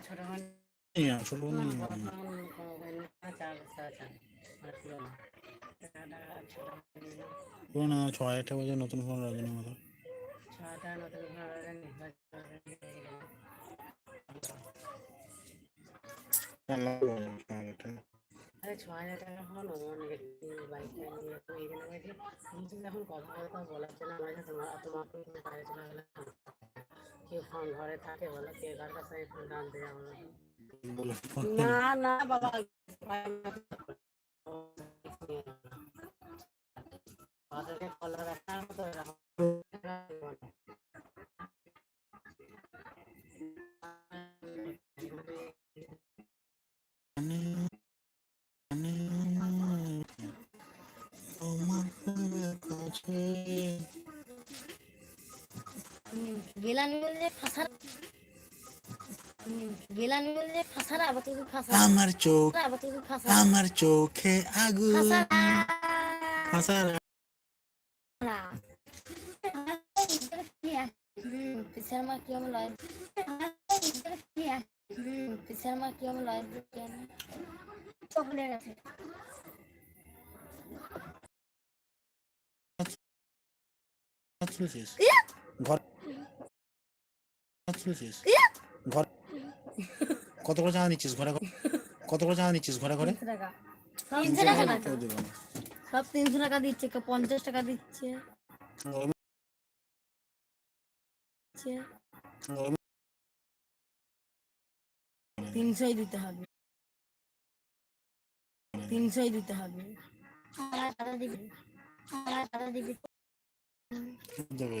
ছোট হন ছোট বোন নেই। ফোন ছ হাজার টাকা বাজে নতুন ফোন রাখেনি মতো ছটা নতুন ঘর আরে ছ হাজার টাকা হলো বাইকটা নিয়ে এখানে কথা কথা বলার জন্য আমার কাছে তোমার কেউ ফোন ঘরে থাকে বলে কে ঘর কাছে ফোন আনতে যাব না না না বাবা কলার রাখার মতো গেলানি বলে যে ফাঁসার গেলানি বলে যে ফাঁসারা আবার তুই ফাঁসা আমার চোখ আবার তুই ফাঁসা আমার চোখে আগুন হাসার পিসার মা কি আমার লয় পিসার মা কি আমার লয় কেন চকলে ঘর ঘর কত করে চাঁদা নিচ্ছিস ঘরে কত করে চাঁদা নিচ্ছিস ঘরে ঘরে? তিনশো টাকা। তিনশো। সব তিনশো দিচ্ছে কেউ পঞ্চাশ টাকা দিচ্ছে। দিচ্ছে। তিনশোই দিতে হবে। তিনশোই দিতে হবে। দেবে।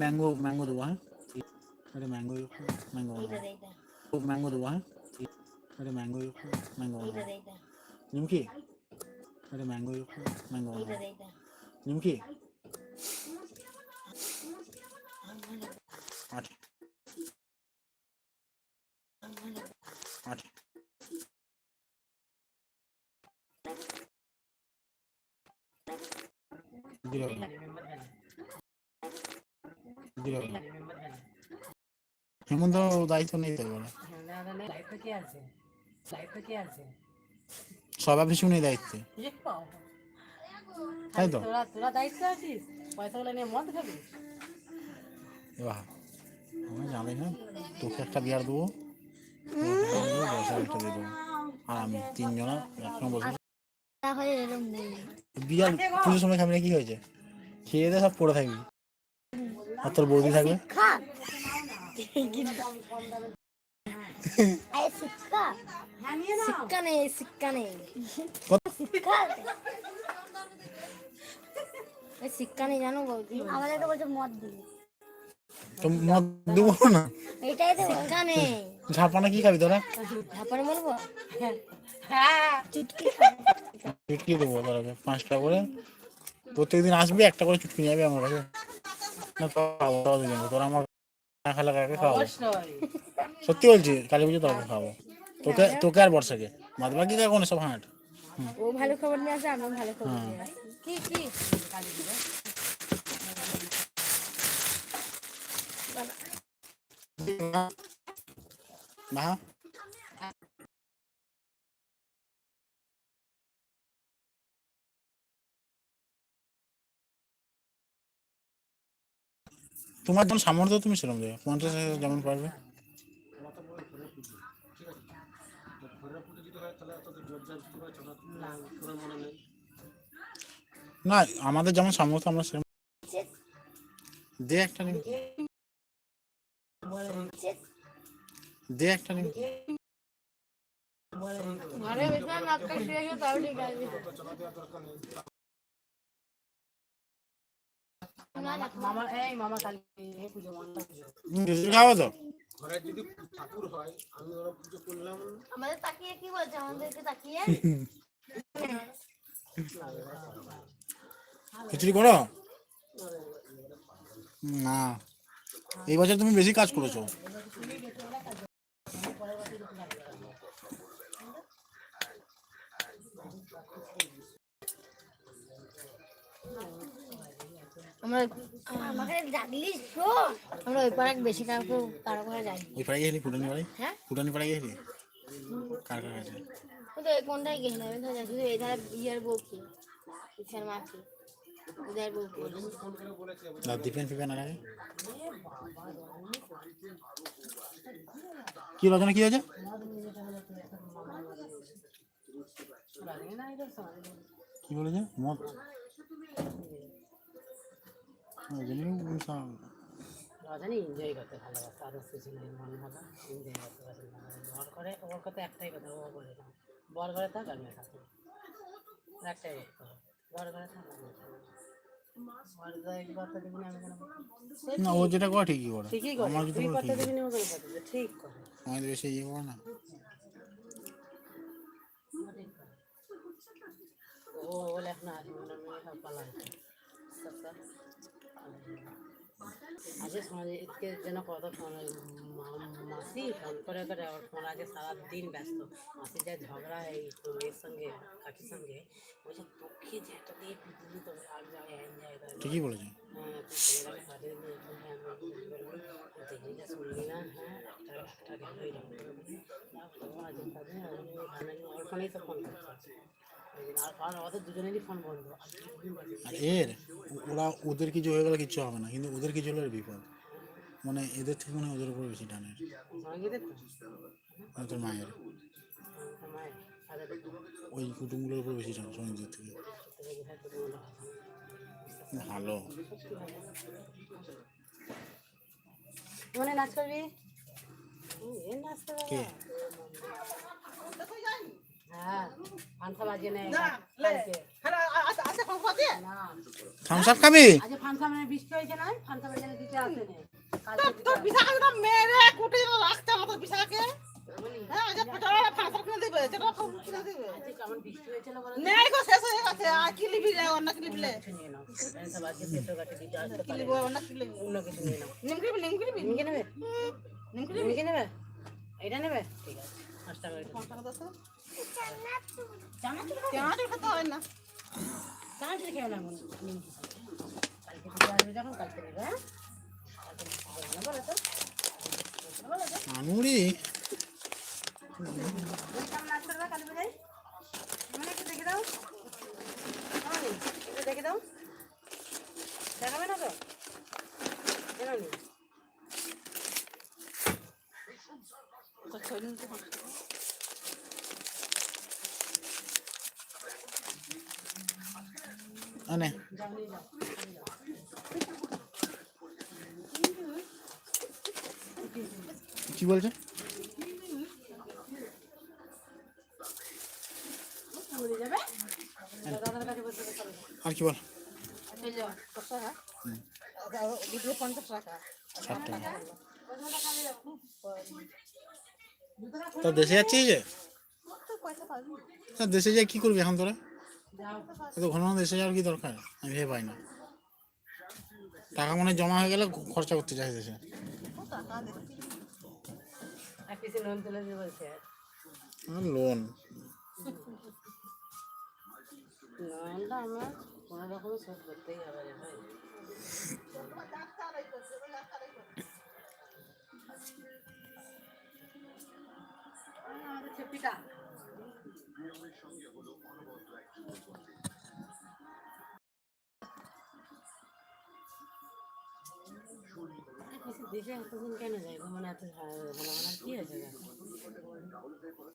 ম্যাঙ্গো ম্যাঙ্গো দেবো হ্যাঁ আরে ম্যাঙ্গো ম্যাঙ্গো এইটা দে এইটা ম্যাঙ্গো দেবো হ্যাঁ আরে ম্যাঙ্গো ম্যাঙ্গো এইটা দে এইটা নিমকি আরে ম্যাঙ্গো ম্যাঙ্গো এইটা দে এইটা নিমকি দিল হেমন্ত দায়িত্ব নেই তো এবারে। লাইফে কে আছে? লাইফে কে আছে? সব কিছু নেই দায়িত্বে। ইয়ে তাই তো? তোরা দায়িত্ব আছিস? পয়সাগুলো নিয়ে মদ খাবি? বাহ আমি জানি না তোকে একটা বিয়ার দেবো। একটা দিয়ে দেবো। আর আমি তিনজনা একসঙ্গে বসে পুজোর সময় খাবি না কি হয়েছে? খেয়ে দে সব পড়ে থাকবি। আর তোর বৌদি থাকবে? সিক্কা নেই জানো বৌদি? বলছে মদ দিবি। তো মদ দেবো না? এটাই তো সিক্কা নেই। ঝাপানা কি খাবি তোরা? তারপরে বলব? হ্যাঁ চুটকি চুটকি দেবো তোরা পাঁচটা করে। প্রত্যেকদিন আসবি একটা করে চুটকি নিয়ে যাবি আমার কাছে। খাব তোরা আমার না খেলে কাকে খাওয়াবো? সত্যি বলছি কালী পুজো তোকে খাব তোকে তোকে আর বর্ষাকে। বাদ বাকি এখন সব হাঁট। ও ভালো খবর নিয়ে আসে আমি ভালো খবর নিয়ে আসি। কি কি? মা তোমার যেমন সামর্থ্য, তুমি সেরকম দেবে পঞ্চাশ হাজার যেমন পারবে। না, আমাদের যেমন সামর্থ্য, আমরা সেরকম দে একটা নিমকি দে একটা নিমকি ঘরে আছে। খাওয়া তো? ঘরে যদি ঠাকুর হয় আমি ওরা পুজো করলাম। আমাদের তাকিয়ে কি বলছে? আমাদেরকে তাকিয়ে? খিচুড়ি করো? না। এই বছর তুমি বেশি কাজ করেছ। আমরা আমরা ওই পাড়া বেশি কাউকে কারও ঘরে যাই ওই পাড়ায় গেলি ফুটানি পাড়ায়? হ্যাঁ? ফুটানি পাড়ায় গেলি? কার কার কোনটাই এখানে যাই শুধু এই ধারে ইয়ের বউ কি? ইচ্ছার মা কি? বউ কি? আর দীপেন ফিপেন আর কি রচনা কি হয়েছে? না কি বলেছে? উম, রজনী এনজয় করতে ভালোবাসে আরও কিছু নেই মন মতো এনজয় করতে পছন্দ করে বর করে ওর কথা একটাই কথা ও করে না বর করে থাক আমি থাকি। একটাই হবে বর করে থাক না ও যেটা করে ঠিকই করে। আমার যদি বলে ঠিক করে। আমাদের বেশি ইয়ে করে না। ও বলে না মেয়ে আজকে সমাজে এদিকে যেন কত ফোন মাসি ফোন করে করে ওর ফোন আগে সারাদিন ব্যস্ত। মাসি যা ঝগড়া এই এর সঙ্গে কাকির সঙ্গে বলছে তোকে যে একটা দিয়ে পিটুনি তোকে আর যায় হ্যান যায় ঠিকই বলেছে হ্যাঁ হ্যাঁ হ্যাঁ ওর ফোনেই তো ফোন করছে। আর এর ওরা ওদের কিছু হয়ে গেলে কিছু হবে না কিন্তু ওদের কিছু হলে বিপদ। মানে এদের থেকে মনে হয় ওদের উপর বেশি টানের। মানে তোর মায়ের। ওই কুটুমগুলোর উপর বেশি টান সঙ্গীতের থেকে। ভালো। মনে নাচ করবে? কে? হ্যাঁ। না থামস আপ খাবি? নিমকি নেবে? এটা নেবে? ঠিক আছে। পাঁচ টাকা চানাচুর খেতে হয় না। চানাচুর খেয়ে না কালকে আসবে যখন কালকে হ্যাঁ? কালকে আসবে না, বলো তো। বলো তো। আনুরি। করবে কালী পূজায় মানে একটু দেখে দাও কেমন একটু দেখে দাও দেখাবে না তো কেন নি নিয়ে কি বলছে? আর কি বল? দশ যাচ্ছিস দেশে যাই কি করবি এখন তোরা? ঘন ঘন দেশে যাওয়ার কি দরকার? আমি ভেবে পাই না। টাকা মনে জমা হয়ে গেলে খরচা করতে চাই দেশে। লোন লোনটা আমার কোনো শোধ করতেই হবে রে ভাই। আমাদের ছেপিটা দেশে এতদিন কেন যায়? মানে এত ঘন ঘন কি হয়েছে